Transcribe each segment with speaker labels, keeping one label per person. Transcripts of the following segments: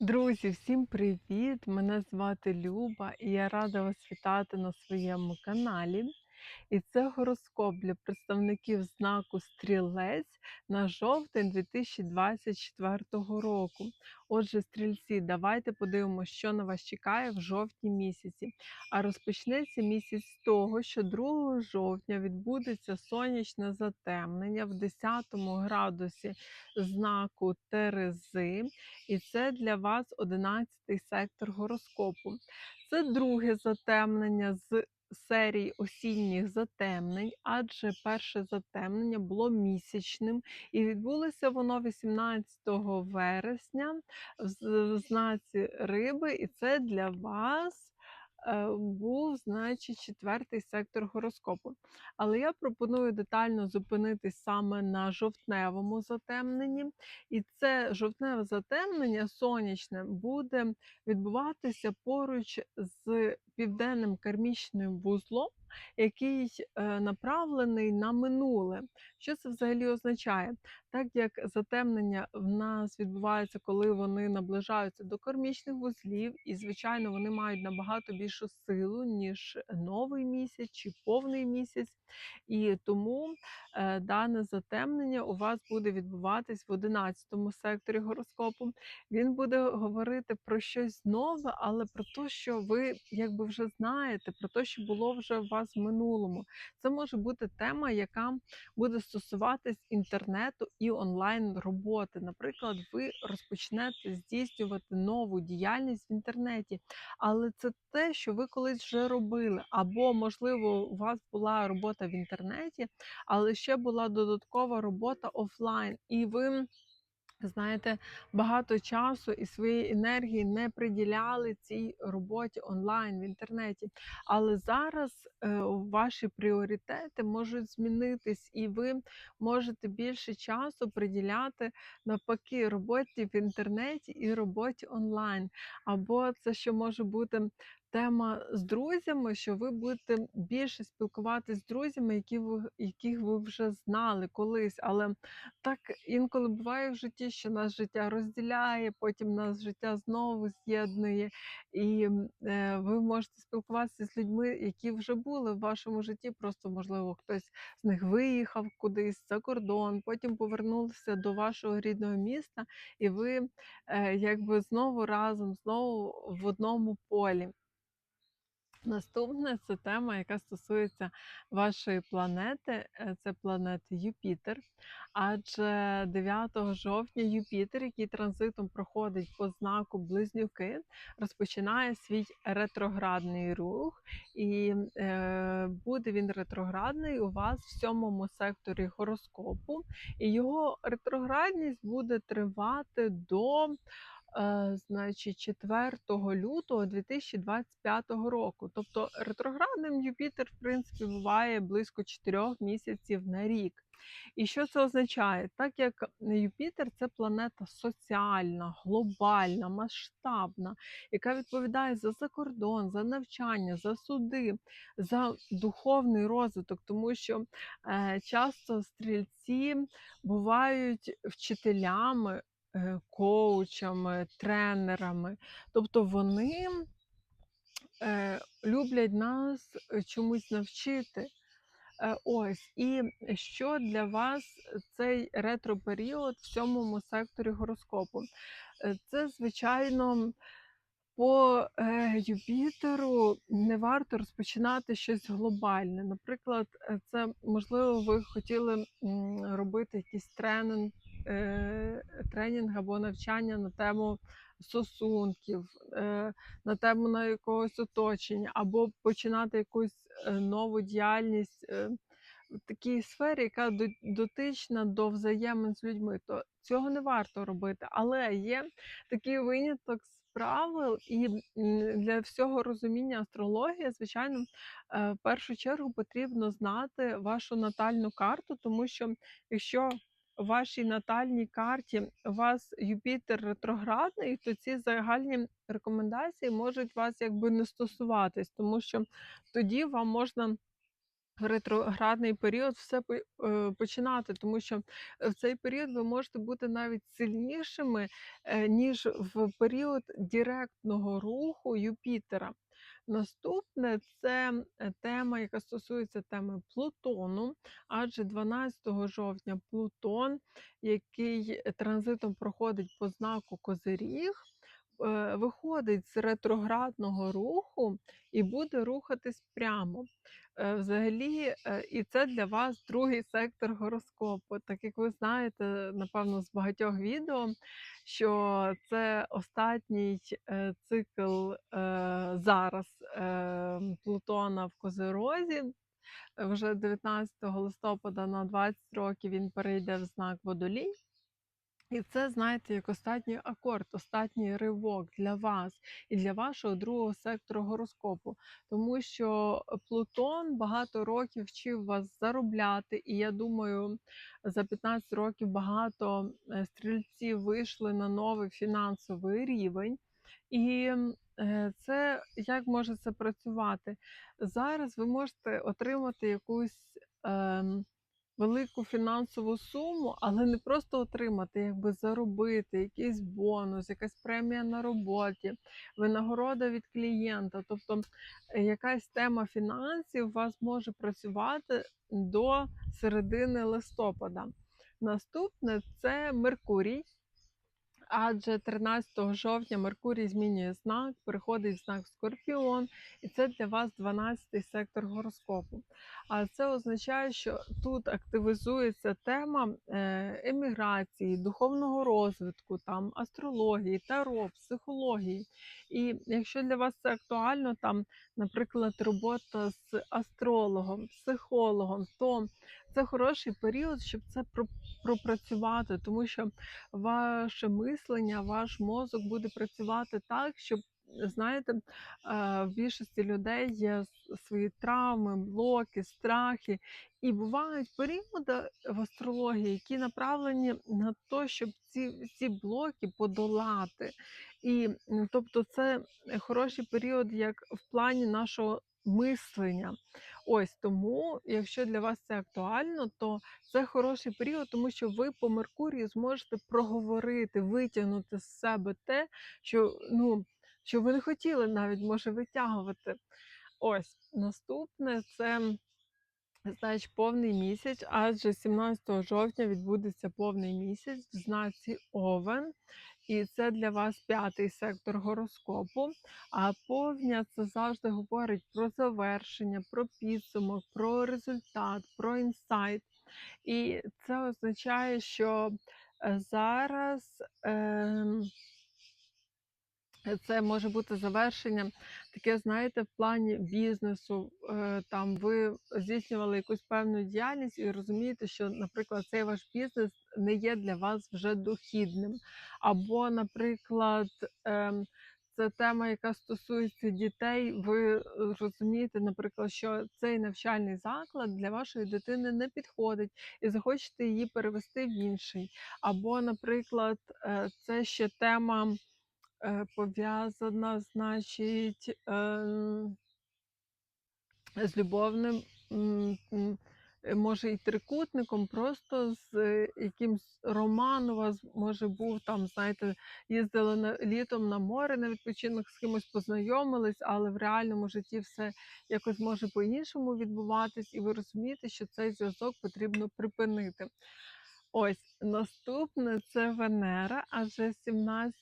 Speaker 1: Друзі, всім привіт! Мене звати Люба, і я рада вас вітати на своєму каналі. І це гороскоп для представників знаку Стрілець на жовтень 2024 року. Отже, стрільці, давайте подивимося, що на вас чекає в жовтні місяці. А розпочнеться місяць з того, що 2 жовтня відбудеться сонячне затемнення в 10 градусі знаку Терези. І це для вас 11 сектор гороскопу. Це друге затемнення з серії осінніх затемнень, адже перше затемнення було місячним, і відбулося воно 18 вересня в знаці риби, і це для вас. Е, Був, значить, четвертий сектор гороскопу. Але я пропоную детально зупинитись саме на жовтневому затемненні. І це жовтневе затемнення сонячне буде відбуватися поруч з південним кармічним вузлом, який е, направлений на минуле. Що це взагалі означає? Так як затемнення в нас відбувається, коли вони наближаються до кармічних вузлів, і, звичайно, вони мають набагато більшу силу, ніж новий місяць чи повний місяць. І тому е, дане затемнення у вас буде відбуватись в 11 секторі гороскопу. Він буде говорити про щось нове, але про те, що ви якби вже знаєте, про те, що було вже у вас в минулому. Це може бути тема, яка буде стосуватись інтернету і онлайн роботи. Наприклад, ви розпочнете здійснювати нову діяльність в інтернеті, але це те, що ви колись вже робили, або можливо у вас була робота в інтернеті, але ще була додаткова робота офлайн, і ви знаєте, багато часу і своєї енергії не приділяли цій роботі онлайн в інтернеті. Але зараз е, ваші пріоритети можуть змінитись, і ви можете більше часу приділяти навпаки роботі в інтернеті і роботі онлайн. Або це ще може бути. Тема з друзями, що ви будете більше спілкуватися з друзями, які ви, яких ви вже знали колись, але так інколи буває в житті, що нас життя розділяє, потім нас життя знову з'єднує, і е, ви можете спілкуватися з людьми, які вже були в вашому житті. Просто, можливо, хтось з них виїхав кудись за кордон, потім повернувся до вашого рідного міста, і ви е, якби знову разом, знову в одному полі. Наступне це тема, яка стосується вашої планети, е, це планета Юпітер. Адже 9 жовтня Юпітер, який транзитом проходить по знаку Близнюки, розпочинає свій ретроградний рух, і е, буде він ретроградний у вас в сьомому секторі гороскопу. І його ретроградність буде тривати до значить, 4 лютого 2025 року. Тобто ретроградним Юпітер, в принципі, буває близько 4 місяців на рік. І що це означає? Так як Юпітер це планета соціальна, глобальна, масштабна, яка відповідає за закордон, за навчання, за суди, за духовний розвиток, тому що е, часто стрільці бувають вчителями е, коучами, тренерами. Тобто вони е, люблять нас е, чомусь навчити. Е, Ось, і що для вас цей ретро-період в сьомому секторі гороскопу? Е, Це, звичайно, по е, Юпітеру не варто розпочинати щось глобальне. Наприклад, е, це можливо, ви хотіли робити якийсь тренінг, е, тренінг або навчання на тему стосунків, е, на тему на якогось оточення, або починати якусь е, нову діяльність. е, в такій сфері, яка дотична до взаємин з людьми, то цього не варто робити. Але є такий виняток з правил, і для всього розуміння астрології, звичайно, е, в першу чергу потрібно знати вашу натальну карту, тому що якщо вашій натальній карті у вас Юпітер ретроградний, то ці загальні рекомендації можуть вас якби не стосуватись, тому що тоді вам можна в ретроградний період все е, починати, тому що в цей період ви можете бути навіть сильнішими, е, ніж в період директного руху Юпітера. Наступне це е, тема, яка стосується теми Плутону, адже 12 жовтня Плутон, який транзитом проходить по знаку Козиріг, е, виходить з ретроградного руху і буде рухатись прямо. Е, Взагалі, е, і це для вас другий сектор гороскопу. Так як ви знаєте, напевно, з багатьох відео, що це останній е, цикл е, зараз е, Плутона в Козирозі. Вже 19 листопада на 20 років він перейде в знак Водолій. І це, знаєте, як останній акорд, останній ривок для вас і для вашого другого сектору гороскопу. Тому що Плутон багато років вчив вас заробляти, і я думаю, за 15 років багато е, стрільців вийшли на новий фінансовий рівень. І е, це як може це працювати? Зараз ви можете отримати якусь. ем, велику фінансову суму, але не просто отримати, якби заробити якийсь бонус, якась премія на роботі, винагорода від клієнта. Тобто е, якась тема фінансів у вас може працювати до середини листопада. Наступне це Меркурій. Адже 13 жовтня Меркурій змінює знак, переходить в знак Скорпіон, і це для вас 12-й сектор гороскопу. А це означає, що тут активізується тема е, еміграції, духовного розвитку, там астрології, таро, психології. І якщо для вас це актуально, там, наприклад, робота з астрологом, психологом, то це хороший період, щоб це пропрацювати, тому що ваше мислення, ваш мозок буде працювати так, щоб знаєте, в більшості людей є свої травми, блоки, страхи. І бувають періоди в астрології, які направлені на те, щоб ці ці блоки подолати. І тобто це хороший період, як в плані нашого мислення. Ось тому, якщо для вас це актуально, то це хороший період, тому що ви по Меркурію зможете проговорити, витягнути з себе те, що ну, що ви не хотіли навіть може витягувати. Ось наступне це. Значить, повний місяць, адже 17 жовтня відбудеться повний місяць в знаці Овен. І це для вас п'ятий сектор гороскопу. А повня це завжди говорить про завершення, про підсумок, про результат, про інсайт. І це означає, що е, зараз. Е це може бути завершення, таке, знаєте, в плані бізнесу. Е, там ви здійснювали якусь певну діяльність і розумієте, що, наприклад, цей ваш бізнес не є для вас вже дохідним. Або, наприклад, ем, це тема, яка стосується дітей. Ви розумієте, наприклад, що цей навчальний заклад для вашої дитини не підходить, і захочете її перевести в інший. Або, наприклад, е, це ще тема. Е, пов'язана, значить, з любовним, е, може, і трикутником, просто з якимсь роман у вас може був там, знаєте, їздили на літом на море на відпочинок, з кимось познайомились, але в реальному житті все якось може по-іншому відбуватись, і ви розумієте, що цей зв'язок потрібно припинити. Ось наступне це Венера, адже 17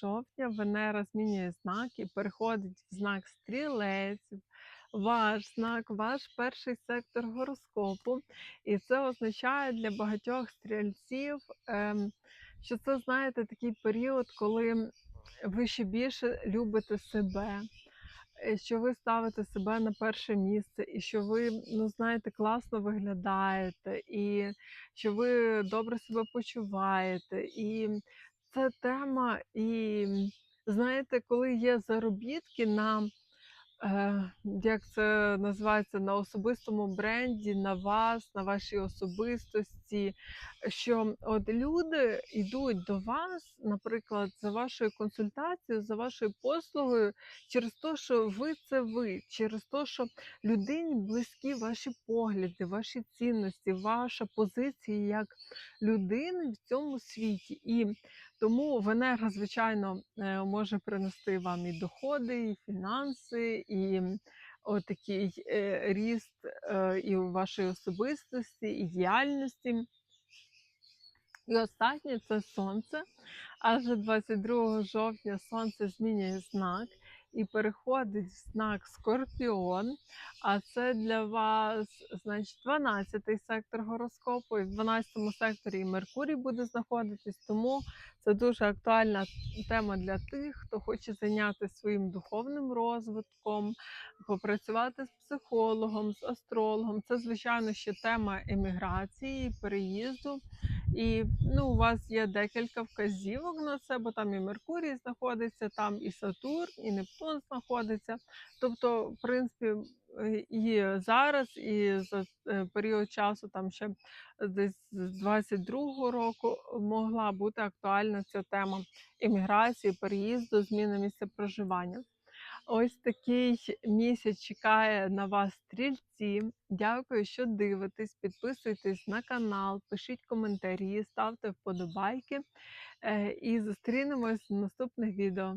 Speaker 1: жовтня Венера змінює знак і переходить в знак стрілець, ваш знак, ваш перший сектор гороскопу. І це означає для багатьох стрільців, ем, що це, знаєте, такий період, коли ви ще більше любите себе. Е, що ви ставите себе на перше місце, і що ви, ну знаєте, класно виглядаєте, і що ви добре себе почуваєте. І це тема, і знаєте, коли є заробітки на як це називається, на особистому бренді, на вас, на вашій особистості. Що от люди йдуть до вас, наприклад, за вашою консультацією, за вашою послугою, через те, що ви це ви, через те, що людині близькі ваші погляди, ваші цінності, ваша позиція як людини в цьому світі. І тому Венера, звичайно, е, може принести вам і доходи, і фінанси, і отакий е, ріст і у вашої особистості, і діяльності. І останнє це сонце. Аж 22 жовтня сонце змінює знак і переходить знак Скорпіон. А це для вас, значить, 12-й сектор гороскопу. І в 12-му секторі Меркурій буде знаходитись. Тому це дуже актуальна тема для тих, хто хоче зайнятися своїм духовним розвитком, попрацювати з психологом, з астрологом. Це, звичайно, ще тема еміграції, переїзду. І ну, у вас є декілька вказівок на це, бо там і Меркурій знаходиться, там і Сатурн, і Нептун знаходиться. Тобто, в принципі, е, і зараз, і за е, період часу, там ще десь з 22-го року, могла бути актуальна ця тема імміграції, переїзду, зміни місця проживання. Ось такий місяць чекає на вас стрільці. Дякую, що дивитесь. Підписуйтесь на канал, пишіть коментарі, ставте вподобайки. Е, І зустрінемось в наступних відео.